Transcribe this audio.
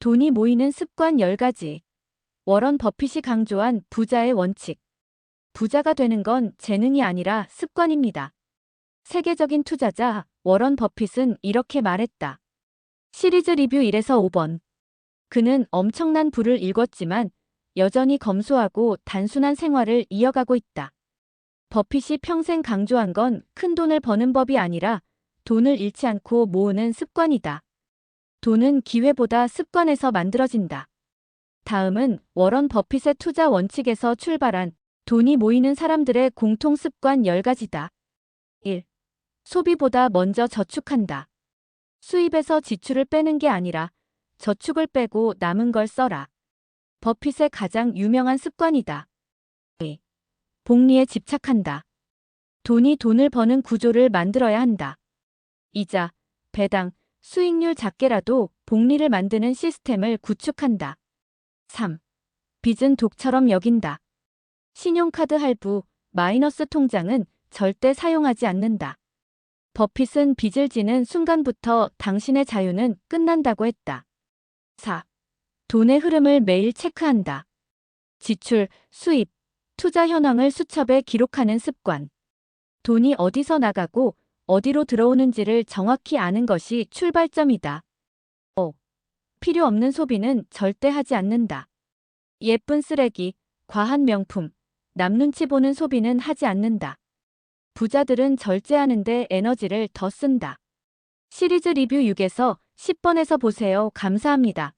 돈이 모이는 습관 10가지. 워런 버핏이 강조한 부자의 원칙. 부자가 되는 건 재능이 아니라 습관입니다. 세계적인 투자자 워런 버핏은 이렇게 말했다. 시리즈 리뷰 1에서 5번. 그는 엄청난 부를 일궜지만 여전히 검소하고 단순한 생활을 이어가고 있다. 버핏이 평생 강조한 건 큰 돈을 버는 법이 아니라 돈을 잃지 않고 모으는 습관이다. 돈은 기회보다 습관에서 만들어진다. 다음은 워런 버핏의 투자 원칙에서 출발한 돈이 모이는 사람들의 공통 습관 10가지다. 1. 소비보다 먼저 저축한다. 수입에서 지출을 빼는 게 아니라 저축을 빼고 남은 걸 써라. 버핏의 가장 유명한 습관이다. 2. 복리에 집착한다. 돈이 돈을 버는 구조를 만들어야 한다. 이자, 배당, 수익률 작게라도 복리를 만드는 시스템을 구축한다. 3. 빚은 독처럼 여긴다. 신용카드 할부, 마이너스 통장은 절대 사용하지 않는다. 버핏은 빚을 지는 순간부터 당신의 자유는 끝난다고 했다. 4. 돈의 흐름을 매일 체크한다. 지출, 수입, 투자 현황을 수첩에 기록하는 습관. 돈이 어디서 나가고 어디로 들어오는지를 정확히 아는 것이 출발점이다. 5. 필요 없는 소비는 절대 하지 않는다. 예쁜 쓰레기, 과한 명품, 남 눈치 보는 소비는 하지 않는다. 부자들은 절제하는데 에너지를 더 쓴다. 시리즈 리뷰 6에서 10번에서 보세요. 감사합니다.